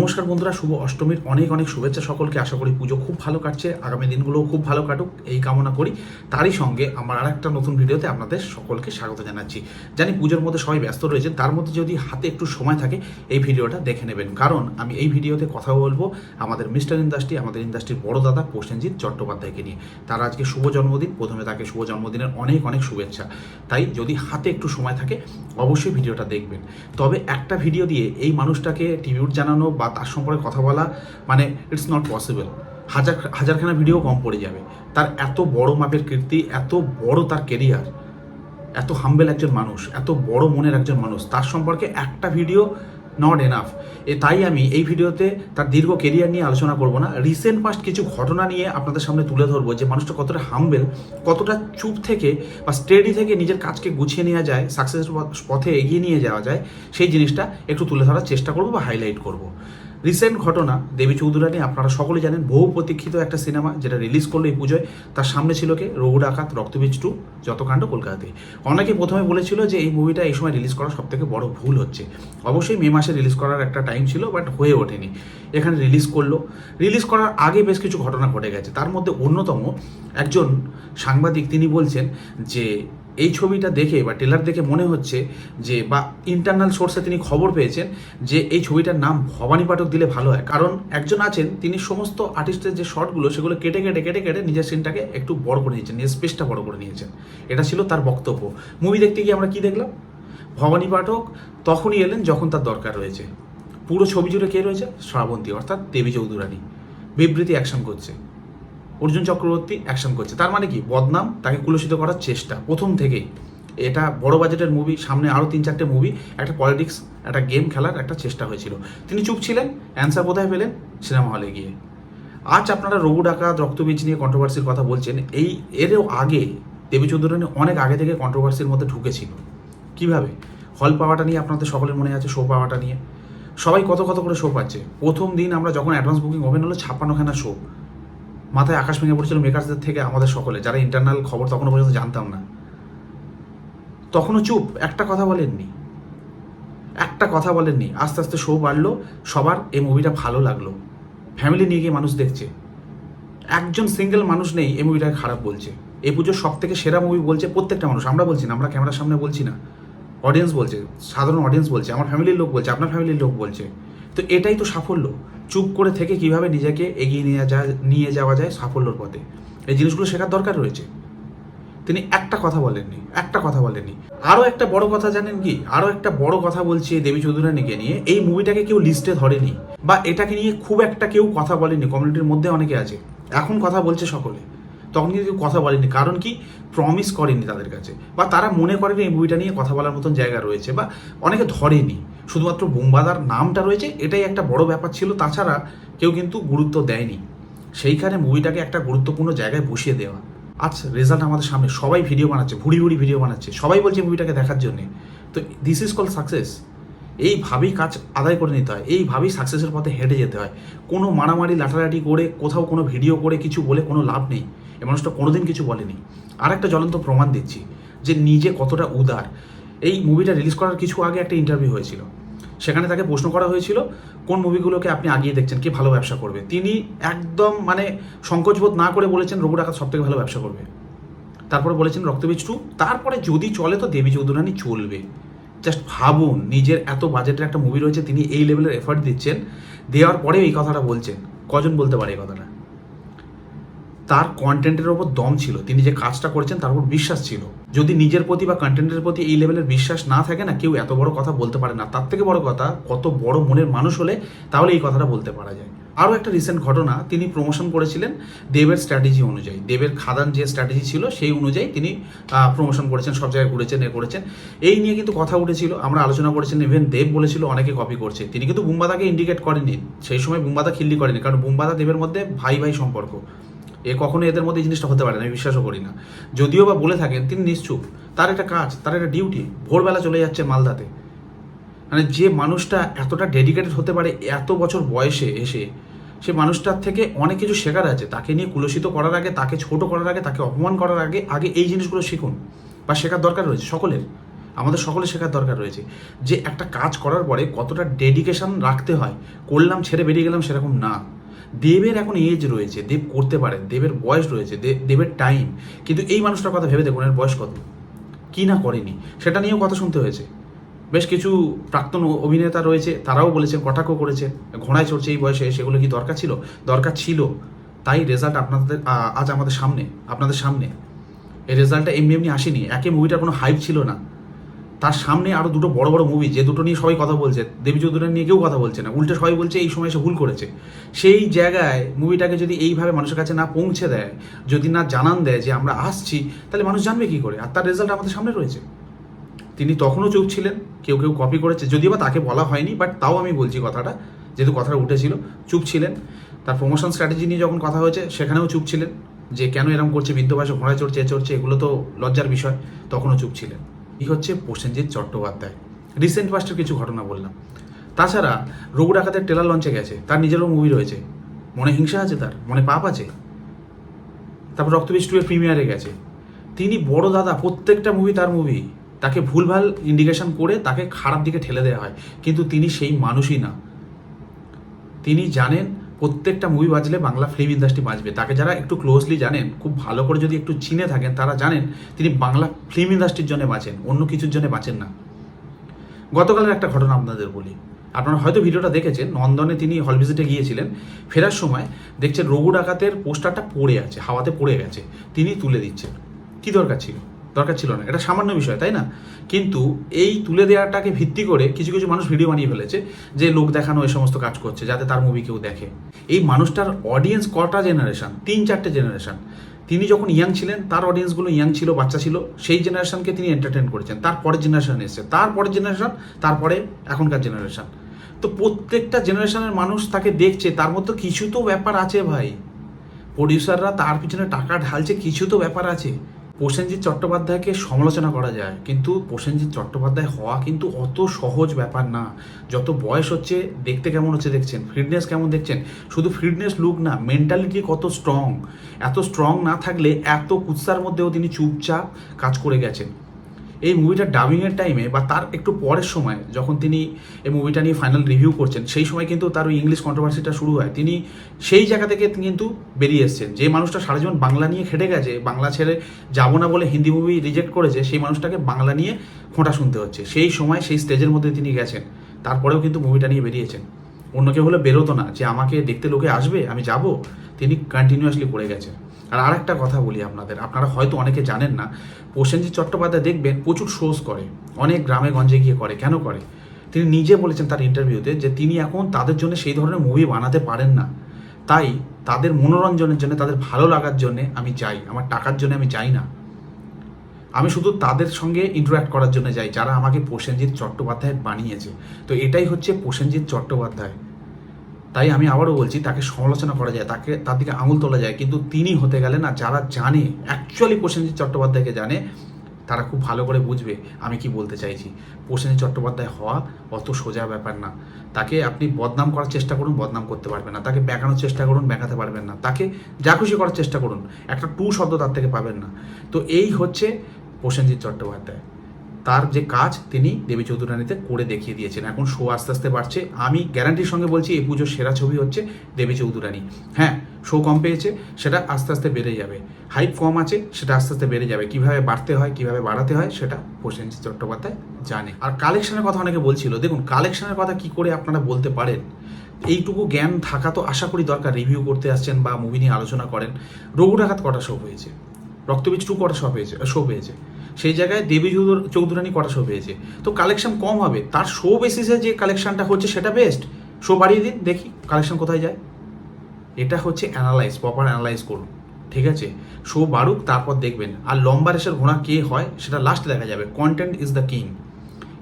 নমস্কার বন্ধুরা, শুভ অষ্টমীর অনেক অনেক শুভেচ্ছা সকলকে। আশা করি পুজো খুব ভালো কাটছে, আগামী দিনগুলোও খুব ভালো কাটুক, এই কামনা করি। তারই সঙ্গে আমার আর একটা নতুন ভিডিওতে আপনাদের সকলকে স্বাগত জানাচ্ছি। জানি পুজোর মধ্যে সবাই ব্যস্ত রয়েছেন, তার মধ্যে যদি হাতে একটু সময় থাকে, এই ভিডিওটা দেখে নেবেন। কারণ আমি এই ভিডিওতে কথা বলব আমাদের মিস্টার ইন্ডাস্ট্রি, আমাদের ইন্ডাস্ট্রির বড় দাদা প্রসেনজিৎ চট্টোপাধ্যায়কে নিয়ে। তার আজকে শুভ জন্মদিন, প্রথমে তাকে শুভ জন্মদিনের অনেক অনেক শুভেচ্ছা। তাই যদি হাতে একটু সময় থাকে, অবশ্যই ভিডিওটা দেখবেন। তবে একটা ভিডিও দিয়ে এই মানুষটাকে টিভিউট জানানো বা তার সম্পর্কে কথা বলা মানে ইটস নট পসিবল হাজার, হাজারখানা ভিডিও কম পড়ে যাবে। তার এত বড় মাপের কীর্তি, এত বড় তার কেরিয়ার এত হাম্বেল একজন মানুষ, এত বড় মনের একজন মানুষ, তার সম্পর্কে একটা ভিডিও নট এনাফ এ তাই আমি এই ভিডিওতে তার দীর্ঘ কেরিয়ার নিয়ে আলোচনা করব না। রিসেন্ট পাস্ট কিছু ঘটনা নিয়ে আপনাদের সামনে তুলে ধরবো যে মানুষটা কতটা হাম্বেল কতটা চুপ থেকে বা স্টেডি থেকে নিজের কাজকে গুছিয়ে নেওয়া যায় সাকসেস পথে এগিয়ে নিয়ে যাওয়া যায়, সেই জিনিসটা একটু তুলে ধরার চেষ্টা করব বা হাইলাইট করব। রিসেন্ট ঘটনা, দেবী চৌধুরানী, আপনারা সকলে জানেন, বহু প্রতীক্ষিত একটা সিনেমা যেটা রিলিজ করল এই পুজোয়। তার সামনে ছিল কে? রঘু ডাকাত, রক্তবীজ টু যতকাণ্ড কলকাতাতে। অনেকে প্রথমে বলেছিল যে এই মুভিটা এই সময় রিলিজ করা সব থেকে বড় ভুল হচ্ছে। অবশ্যই মে মাসে রিলিজ করার একটা টাইম ছিল বাট হয়ে ওঠেনি। এখানে রিলিজ করল। রিলিজ করার আগে বেশ কিছু ঘটনা ঘটে গেছে। তার মধ্যে অন্যতম একজন সাংবাদিক, তিনি বলছেন যে এই ছবিটা দেখে বা টেলার দেখে মনে হচ্ছে যে বা ইন্টারনাল সোর্সে তিনি খবর পেয়েছেন যে এই ছবিটার নাম ভবানী পাঠক দিলে ভালো হয়। কারণ একজন আছেন, তিনি সমস্ত আর্টিস্টের যে শর্টগুলো সেগুলো কেটে কেটে কেটে কেটে নিজের সিনটাকে একটু বড় করে নিয়েছেন স্পেসটা বড় করে নিয়েছেন। এটা ছিল তার বক্তব্য। মুভি দেখতে গিয়ে আমরা কি দেখলাম? ভবানী পাঠক তখনই এলেন যখন তার দরকার রয়েছে। পুরো ছবি জুড়ে কে রয়েছে? শ্রাবন্তী, অর্থাৎ দেবী চৌধুরানী। বিবৃতি অ্যাকশন করছে। অর্জুন চক্রবর্তী অ্যাকশন করছে। তার মানে কি? বদনাম, তাকে কুলসিত করার চেষ্টা। প্রথম থেকেই। এটা বড় বাজেটের মুভি সামনে আরও তিন চারটে মুভি একটা পলিটিক্স একটা গেম খেলার একটা চেষ্টা হয়েছিল। তিনি চুপ ছিলেন অ্যান্সার কোথায় পেলেন? সিনেমা হলে গিয়ে। আজ আপনারা রঘু ডাকাত, রক্তবীজ নিয়ে কন্ট্রোভার্সির কথা বলছেন। এই, এরও আগে দেবী চৌধুরানী অনেক আগে থেকে কন্ট্রোভার্সির মধ্যে ঢুকেছিল। কীভাবে? হল পাওয়াটা নিয়ে আপনাদের সকলের মনে আছে শো পাওয়াটা নিয়ে? সবাই কত কত করে শো পাচ্ছে? প্রথম দিন আমরা যখন অ্যাডভান্স বুকিং ওপেন হলো, ছাপ্পান্নখানা শো মাথায় আকাশ ভেঙে পড়েছিল মেকার্সদের থেকে আমাদের সকলে। যারা ইন্টারনাল খবর তখনও পর্যন্ত জানতাম না। তখনও চুপ, একটা কথা বলেননি। একটা কথা বলেননি। আস্তে আস্তে শো বাড়লো, সবার এই মুভিটা ভালো লাগল। ফ্যামিলি নিয়ে গিয়ে মানুষ দেখছে। একজন সিঙ্গেল মানুষ নেই এই মুভিটা খারাপ বলছে। এই পুজোর সব থেকে সেরা মুভি বলছে প্রত্যেকটা মানুষ। আমরা বলছি না, আমরা ক্যামেরার সামনে বলছি না। অডিয়েন্স বলছে, সাধারণ অডিয়েন্স বলছে, আমার ফ্যামিলির লোক বলছে, আপনার ফ্যামিলির লোক বলছে। তো এটাই তো সাফল্য। চুপ করে থেকে কীভাবে নিজেকে এগিয়ে নিয়ে যা, নিয়ে যাওয়া যায় সাফল্যর পথে। এই জিনিসগুলো শেখার দরকার রয়েছে। তিনি একটা কথা বলেননি, একটা কথা বলেননি। আরও একটা বড় কথা জানেন কি? আরও একটা বড় কথা বলছি দেবী চৌধুরানীকে নিয়ে। এই মুভিটাকে কেউ লিস্টে ধরেনি বা এটাকে নিয়ে খুব একটা কেউ কথা বলেনি কমিউনিটির মধ্যে অনেকে আছে। এখন কথা বলছে সকলে। তখন কিন্তু কেউ কথা বলেনি কারণ কি? প্রমিস করেনি তাদের কাছে। বা তারা মনে করেনি এই মুভিটা নিয়ে কথা বলার মতন জায়গা রয়েছে বা অনেকে ধরেনি। শুধুমাত্র বুম্বাদার নামটা রয়েছে, এটাই একটা বড় ব্যাপার ছিল। তাছাড়া কেউ কিন্তু গুরুত্ব দেয়নি। সেইখানে মুভিটাকে একটা গুরুত্বপূর্ণ জায়গায় বসিয়ে দেওয়া। আজ রেজাল্ট আমাদের সামনে, সবাই ভিডিও বানাচ্ছে, ভুড়ি ভুড়ি ভিডিও বানাচ্ছে, সবাই বলছে মুভিটাকে দেখার জন্যে। তো দিস ইজ কল সাকসেস এইভাবেই কাজ আদায় করে নিতে হয় এইভাবেই সাকসেসের পথে হেঁটে যেতে হয়। কোনো মারামারি, লাঠালাঠি করে কোথাও কোনো ভিডিও করে কিছু বলে কোনো লাভ নেই। এ মানুষটা কোনোদিন কিছু বলেনি। আর একটা জ্বলন্ত প্রমাণ দিচ্ছি যে নিজে কতটা উদার। এই মুভিটা রিলিজ করার কিছু আগে একটা ইন্টারভিউ হয়েছিল। সেখানে তাকে প্রশ্ন করা হয়েছিল, কোন মুভিগুলোকে আপনি আগিয়ে দেখছেন, কে ভালো ব্যবসা করবে? তিনি একদম মানে সংকোচবোধ না করে বলেছেন, রঘু ডাকাত সব থেকে ভালো ব্যবসা করবে। তারপরে বলেছেন রক্তবীজ টু। তারপরে যদি চলে তো দেবী চৌধুরানী চলবে। জাস্ট ভাবুন, নিজের এত বাজেটের একটা মুভি রয়েছে, তিনি এই লেভেলের এফার্ট দিচ্ছেন, দেওয়ার পরেও এই কথাটা বলছেন। কজন বলতে পারে এই কথাটা? তার কন্টেন্টের ওপর দম ছিল। তিনি যে কাজটা করেছেন, তার উপর বিশ্বাস ছিল। যদি নিজের প্রতি বা কন্টেন্টের প্রতি এই লেভেলের বিশ্বাস না থাকে না, কেউ এত বড় কথা বলতে পারে না। তার থেকে বড় কথা, কত বড় মনের মানুষ হলে তাহলে এই কথাটা বলতে পারা যায়। আরও একটা রিসেন্ট ঘটনা, তিনি প্রমোশন করেছিলেন দেবের স্ট্র্যাটেজি অনুযায়ী। দেবের খাদান যে স্ট্র্যাটেজি ছিল, সেই অনুযায়ী তিনি প্রমোশন করেছেন, সব জায়গায় ঘুরেছেন, এ করেছেন। এই নিয়ে কিন্তু কথা উঠেছিল, আমরা আলোচনা করেছেন ইভেন দেব বলেছিল, অনেকে কপি করছে। তিনি কিন্তু বুম্বাদাকে ইন্ডিকেট করেননি। সেই সময় বুম্বাদা খিল্লি করেনি কারণ বুম্বাদা দেবের মধ্যে ভাই ভাই সম্পর্ক। এ কখনো এদের মধ্যে এই জিনিসটা হতে পারে না, আমি বিশ্বাসও করি না। যদিও বা বলে থাকেন, তিনি নিশ্চুপ। তার একটা কাজ, তার একটা ডিউটি ভোরবেলা চলে যাচ্ছে মালদাতে। মানে যে মানুষটা এতটা ডেডিকেটেড হতে পারে এত বছর বয়সে এসে, সে মানুষটার থেকে অনেক কিছু শেখার আছে। তাকে নিয়ে কুলসিত করার আগে, তাকে ছোট করার আগে, তাকে অপমান করার আগে আগে এই জিনিসগুলো শিখুন বা শেখার দরকার রয়েছে, সকলের। আমাদের সকলে শেখার দরকার রয়েছে। যে একটা কাজ করার পরে কতটা ডেডিকেশন রাখতে হয়, করলাম, ছেড়ে বেরিয়ে গেলাম, সেরকম না। দেবের এখন এজ রয়েছে, দেব করতে পারে, দেবের বয়স রয়েছে দেবের টাইম কিন্তু এই মানুষটার কথা ভেবে দেখুন, এর বয়স কত? কি না করেনি? সেটা নিয়েও কথা শুনতে হয়েছে। বেশ কিছু প্রাক্তন অভিনেতা রয়েছে, তারাও বলেছে কটাক্ষ করেছে, ঘোড়ায় চড়ছে এই বয়সে, সেগুলো কি দরকার ছিল? দরকার ছিল। তাই রেজাল্ট আপনাদের আজ আমাদের সামনে, আপনাদের সামনে। এই রেজাল্টটা এমনি এমনি আসেনি, একে মুভিটার কোনো হাইপ ছিল না। তার সামনে আরও দুটো বড় বড় মুভি যে দুটো নিয়ে সবাই কথা বলছে, দেবী চৌধুরী নিয়ে কেউ কথা বলছে না, উল্টে সবাই বলছে এই সময় সে ভুল করেছে। সেই জায়গায় মুভিটাকে যদি এইভাবে মানুষের কাছে না পৌঁছে দেয়, যদি না জানান দেয় যে আমরা আসছি, তাহলে মানুষ জানবে কি করে? আর তার রেজাল্ট আমাদের সামনে রয়েছে। তিনি তখনও চুপ ছিলেন, কেউ কেউ কপি করেছে, যদিও বা তাকে বলা হয়নি বাট তাও আমি বলছি কথাটা, যেহেতু কথাটা উঠেছিল, চুপ ছিলেন। তার প্রমোশন স্ট্র্যাটেজি নিয়ে যখন কথা হয়েছে, সেখানেও চুপ ছিলেন, যে কেন এরকম করছে বৃদ্ধ বয়সে ঘোড়ায় চড়ছে চড়ছে, এগুলো তো লজ্জার বিষয়, তখনও চুপ ছিলেন। এই হচ্ছে প্রসেনজিৎ চট্টোপাধ্যায়। রিসেন্ট পাস্টের কিছু ঘটনা বললাম। তাছাড়া রঘু ডাকাতের টেলার লঞ্চে গেছে। তার নিজেরও মুভি রয়েছে। মনে হিংসা আছে তার? মনে পাপ আছে? তারপর রক্তবীজ টু এর প্রিমিয়ারে গেছে। তিনি বড় দাদা, প্রত্যেকটা মুভি তার মুভি তাকে ভুলভাল ইন্ডিকেশন করে তাকে খারাপ দিকে ঠেলে দেওয়া হয়। কিন্তু তিনি সেই মানুষই না। তিনি জানেন প্রত্যেকটা মুভি বাজলে বাংলা ফিল্ম ইন্ডাস্ট্রি বাজবে তাকে যারা একটু ক্লোজলি জানেন, খুব ভালো করে যদি একটু চিনে থাকেন, তারা জানেন তিনি বাংলা ফিল্ম ইন্ডাস্ট্রির জন্য বাঁচেন, অন্য কিছুর জন্য বাঁচেন না। গতকালের একটা ঘটনা আপনাদের বলি। আপনারা হয়তো ভিডিওটা দেখেছেন, নন্দনে তিনি হল ভিজিটে গিয়েছিলেন। ফেরার সময় দেখছেন রঘু ডাকাতের পোস্টারটা পড়ে আছে, হাওয়াতে পড়ে গেছে। তিনি তুলে দিচ্ছেন। কি দরকার ছিল? দরকার ছিল না। এটা সামান্য বিষয়, তাই না? কিন্তু এই তুলে দেওয়াটাকে ভিত্তি করে কিছু কিছু মানুষ ভিডিও বানিয়ে ফেলেছে যে লোক দেখানো এই সমস্ত কাজ করছে, যাতে তার মুভি কেউ দেখে। এই মানুষটার অডিয়েন্স কটা জেনারেশন তিন, চারটে জেনারেশন তিনি যখন ইয়াং ছিলেন, তার অডিয়েন্সগুলো ইয়াং ছিল, বাচ্চা ছিল, সেই জেনারেশনকে তিনি এন্টারটেন করেছেন। তারপরের জেনারেশন এসছে। তারপরের জেনারেশন তারপরে এখনকার জেনারেশন তো প্রত্যেকটা জেনারেশনের মানুষ তাকে দেখছে, তার মধ্যে কিছু তো ব্যাপার আছে ভাই। প্রডিউসাররা তার পিছনে টাকা ঢালছে, কিছু তো ব্যাপার আছে। প্রসেনজিৎ চট্টোপাধ্যায়কে সমালোচনা করা যায়, কিন্তু প্রসেনজিৎ চট্টোপাধ্যায় হওয়া কিন্তু অত সহজ ব্যাপার না। যত বয়স হচ্ছে, দেখতে কেমন হচ্ছে দেখছেন, ফিটনেস কেমন দেখছেন, শুধু ফিটনেস লুক না, মেন্টালিটি কত স্ট্রং এত স্ট্রং না থাকলে এত কুৎসার মধ্যেও তিনি চুপচাপ কাজ করে গেছেন। এই মুভিটা ডাবিংয়ের টাইমে বা তার একটু পরের সময় যখন তিনি এই মুভিটা নিয়ে ফাইনাল রিভিউ করছেন, সেই সময় কিন্তু তার ওই ইংলিশ কন্ট্রোভার্সিটা শুরু হয়। তিনি সেই জায়গা থেকে কিন্তু বেরিয়ে এসেছেন। যে মানুষটা সারা জীবন বাংলা নিয়ে খেটে গেছে, বাংলা ছেড়ে যাব না বলে হিন্দি মুভি রিজেক্ট করেছে, সেই মানুষটাকে বাংলা নিয়ে খোঁটা শুনতে হচ্ছে। সেই সময়, সেই স্টেজের মধ্যে তিনি গেছেন। তারপরেও কিন্তু মুভিটা নিয়ে বেরিয়েছেন। অন্য কেউ হলে বেরোতো না যে, আমাকে দেখতে লোকে আসবে? আমি যাব? তিনি কন্টিনিউয়াসলি করে গেছেন। আর আরেকটা কথা বলি আপনাদের। আপনারা হয়তো অনেকে জানেন না, প্রসেনজিৎ চট্টোপাধ্যায় দেখবেন প্রচুর শোজ করে, অনেক গ্রামে গঞ্জে গিয়ে করে। কেন করে? তিনি নিজে বলেছেন তার ইন্টারভিউতে যে তিনি এখন তাদের জন্য সেই ধরনের মুভি বানাতে পারেন না। তাই তাদের মনোরঞ্জনের জন্য, তাদের ভালো লাগার জন্য আমি যাই। আমার টাকার জন্য আমি যাই না। আমি শুধু তাদের সঙ্গে ইন্টারাক্ট করার জন্য যাই, যারা আমাকে প্রসেনজিৎ চট্টোপাধ্যায় বানিয়েছে। তো এটাই হচ্ছে প্রসেনজিৎ চট্টোপাধ্যায়। তাই আমি আবারও বলছি, তাকে সমালোচনা করা যায়, তাকে, তার দিকে আঙুল তোলা যায়। কিন্তু তিনি হতে গেলে না, যারা জানে অ্যাকচুয়ালি প্রসেনজিৎ চট্টোপাধ্যায়কে জানে, তারা খুব ভালো করে বুঝবে আমি কি বলতে চাইছি। প্রসেনজিৎ চট্টোপাধ্যায় হওয়া অত সোজা ব্যাপার না। তাকে আপনি বদনাম করার চেষ্টা করুন, বদনাম করতে পারবেন না। তাকে বেঁকানোর চেষ্টা করুন, বেঁকাতে পারবেন না। তাকে যা খুশি করার চেষ্টা করুন। একটা টু শব্দ তার থেকে পাবেন না। তো এই হচ্ছে প্রসেনজিৎ চট্টোপাধ্যায়। তার যে কাজ তিনি দেবী চৌধুরানীতে করে দেখিয়ে দিয়েছেন। এখন শো আস্তে আস্তে বাড়ছে। আমি গ্যারান্টির সঙ্গে বলছি, এই পুজোর সেরা ছবি হচ্ছে দেবী চৌধুরানী। হ্যাঁ শো কম পেয়েছে, সেটা আস্তে আস্তে বেড়ে যাবে। হাইপ কম আছে, সেটা আস্তে আস্তে বেড়ে যাবে। কীভাবে বাড়তে হয়, কীভাবে বাড়াতে হয়, সেটা প্রসেনজিৎ চট্টোপাধ্যায় জানে। আর কালেকশনের কথা অনেকে বলছিল, দেখুন কালেকশনের কথা কি করে আপনারা বলতে পারেন? এইটুকু জ্ঞান থাকা তো আশা করি দরকার। রিভিউ করতে আসছেন বা মুভি নিয়ে আলোচনা করেন। রঘু ডাকাত কটা শো হয়েছে? রক্তবীজ টু কটা শো পেয়েছে শো পেয়েছে। সেই জায়গায় দেবী চৌধুর- চৌধুরানী কটা শো পেয়েছে। তো কালেকশন কম হবে। তার শো বেসিসে যে কালেকশনটা হচ্ছে, সেটা বেস্ট শো বাড়িয়ে দিন, দেখি কালেকশন কোথায় যায়। এটা হচ্ছে অ্যানালাইজ প্রপার অ্যানালাইজ করুন। ঠিক আছে? শো বাড়ুক, তারপর দেখবেন। আর লম্বা রেসের ঘোড়া কে হয়, সেটা লাস্টে দেখা যাবে। কন্টেন্ট ইজ দ্য কিং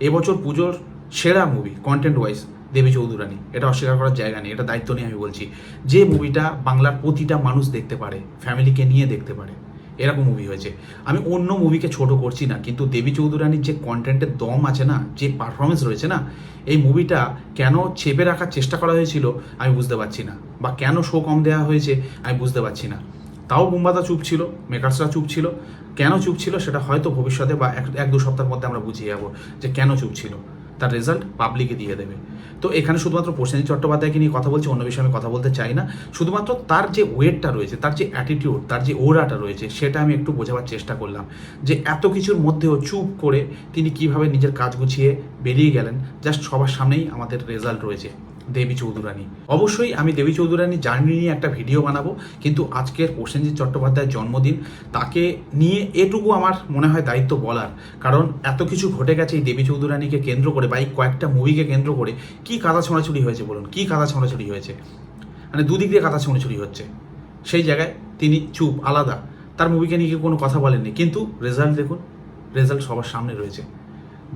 এবছর পুজোর সেরা movie content wise Devi Chaudhurani. এটা অস্বীকার করার জায়গা নেই। এটা দায়িত্ব নিয়ে আমি বলছি। যে মুভিটা বাংলার প্রতিটা মানুষ দেখতে পারে ফ্যামিলিকে নিয়ে দেখতে পারে এরকম মুভি হয়েছে। আমি অন্য মুভিকে ছোট করছি না, কিন্তু দেবী চৌধুরানীর যে কন্টেন্টের দম আছে না, যে পারফরমেন্স রয়েছে না, এই মুভিটা কেন চেপে রাখার চেষ্টা করা হয়েছিল, আমি বুঝতে পারছি না। বা কেন শো কম দেওয়া হয়েছে, আমি বুঝতে পারছি না। তাও বুম্বাদা চুপ ছিল মেকার্সরা চুপ ছিল। কেন চুপ ছিল, সেটা হয়তো ভবিষ্যতে বা এক দু সপ্তাহের মধ্যে আমরা বুঝিয়ে যাব যে কেন চুপ ছিল। তার রেজাল্ট পাবলিকে দিয়ে দেবে। তো এখানে শুধুমাত্র প্রসেনজিৎ চট্টোপাধ্যায়কে নিয়ে কথা বলছি, অন্য বিষয়ে আমি কথা বলতে চাই না। শুধুমাত্র তার যে ওয়েটটা রয়েছে, তার যে অ্যাটিটিউড তার যে ওরাটা রয়েছে, সেটা আমি একটু বোঝাবার চেষ্টা করলাম। যে এত কিছুর মধ্যেও চুপ করে তিনি কীভাবে নিজের কাজ গুছিয়ে বেরিয়ে গেলেন জাস্ট সবার সামনেই আমাদের রেজাল্ট রয়েছে। দেবী চৌধুরানী। অবশ্যই আমি দেবী চৌধুরানীর জার্নি নিয়ে একটা ভিডিও বানাবো, কিন্তু আজকের প্রসেনজিৎ চট্টোপাধ্যায়ের জন্মদিন, তাকে নিয়ে এটুকু আমার মনে হয় দায়িত্ব বলার। কারণ এত কিছু ঘটে গেছে এই দেবী চৌধুরানীকে কেন্দ্র করে বা এই কয়েকটা মুভিকে কেন্দ্র করে, কি কাদা ছোঁড়াছুড়ি হয়েছে বলুন? কি কাদা ছোঁড়াছুড়ি হয়েছে? মানে দুদিক দিয়ে কাদা ছোঁড়াছুড়ি হচ্ছে। সেই জায়গায় তিনি চুপ, আলাদা। তার মুভিকে নিয়ে কোনো কথা বলেননি? কিন্তু রেজাল্ট দেখুন রেজাল্ট সবার সামনে রয়েছে।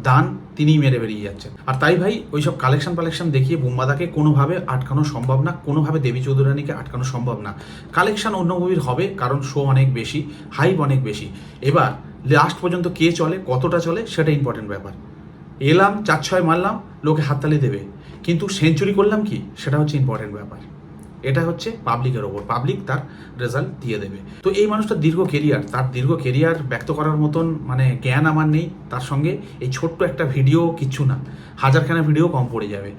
দান তিনিই মেরে বেরিয়ে যাচ্ছেন। আর তাই ভাই, ওইসব কালেকশন কালেকশন দেখিয়ে বুম্বাদাকে কোনোভাবে আটকানো সম্ভব না, কোনোভাবে দেবী চৌধুরানীকে আটকানো সম্ভব না। কালেকশন অন্য মুভির হবে, কারণ শো অনেক বেশি হাইপ অনেক বেশি। এবার লাস্ট পর্যন্ত কে চলে, কতটা চলে, সেটা ইম্পর্টেন্ট ব্যাপার। এলাম, চার ছয় মারলাম, লোকে হাততালি দেবে। কিন্তু সেঞ্চুরি করলাম কি? সেটা হচ্ছে ইম্পর্টেন্ট ব্যাপার। এটা হচ্ছে পাবলিকের ওপর, পাবলিক তার রেজাল্ট দিয়ে দেবে। তো এই মানুষটার দীর্ঘ কেরিয়ার তার দীর্ঘ কেরিয়ার ব্যক্ত করার মতন মানে জ্ঞান আমার নেই, তার সঙ্গে এই ছোট্ট একটা ভিডিও কিচ্ছু না, হাজারখানা ভিডিও কম পড়ে যাবে।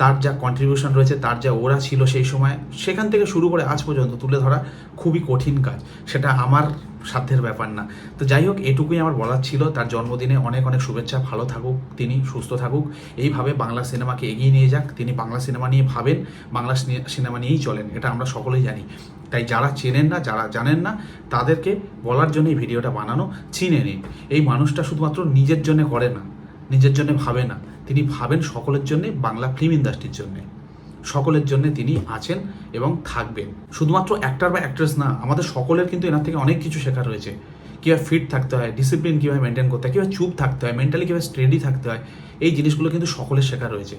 তার যা কন্ট্রিবিউশন রয়েছে, তার যা ওরা ছিল সেই সময়, সেখান থেকে শুরু করে আজ পর্যন্ত তুলে ধরা খুবই কঠিন কাজ। সেটা আমার সাধ্যের ব্যাপার না। তো যাই হোক, এটুকুই আমার বলার ছিল। তার জন্মদিনে অনেক অনেক শুভেচ্ছা, ভালো থাকুক তিনি, সুস্থ থাকুক। এইভাবে বাংলা সিনেমাকে এগিয়ে নিয়ে যাক। তিনি বাংলা সিনেমা নিয়ে ভাবেন, বাংলা সিনে- সিনেমা নিয়েই চলেন, এটা আমরা সকলেই জানি। তাই যারা চেনেন না, যারা জানেন না, তাদেরকে বলার জন্য এই ভিডিওটা বানানো, চিনে নিন। এই মানুষটা শুধুমাত্র নিজের জন্য করে না, নিজের জন্য ভাবে না। তিনি ভাবেন সকলের জন্য, বাংলা ফিল্ম ইন্ডাস্ট্রির জন্যে। সকলের জন্য তিনি আছেন এবং থাকবেন। শুধুমাত্র অ্যাক্টর বা অ্যাক্ট্রেস না, আমাদের সকলের কিন্তু এনার থেকে অনেক কিছু শেখার রয়েছে। কীভাবে ফিট থাকতে হয় ডিসিপ্লিন কীভাবে মেনটেন করতে হয়, কীভাবে চুপ থাকতে হয় মেন্টালি কীভাবে স্টেডি থাকতে হয়, এই জিনিসগুলো কিন্তু সকলের শেখা রয়েছে।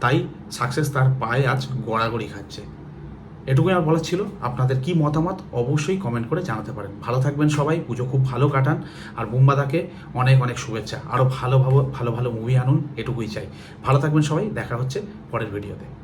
তাই সাকসেস তার পায়ে আজ গড়াগড়ি খাচ্ছে। এটুকুই আমার বলার ছিল। আপনাদের কি মতামত অবশ্যই কমেন্ট করে জানাতে পারেন। ভালো থাকবেন সবাই, পুজো খুব ভালো কাটান। আর বুম্বাদাকে অনেক অনেক শুভেচ্ছা। আরও ভালো ভালো ভালো ভালো মুভি আনুন, এটুকুই চাই। ভালো থাকবেন সবাই, দেখা হচ্ছে পরের ভিডিওতে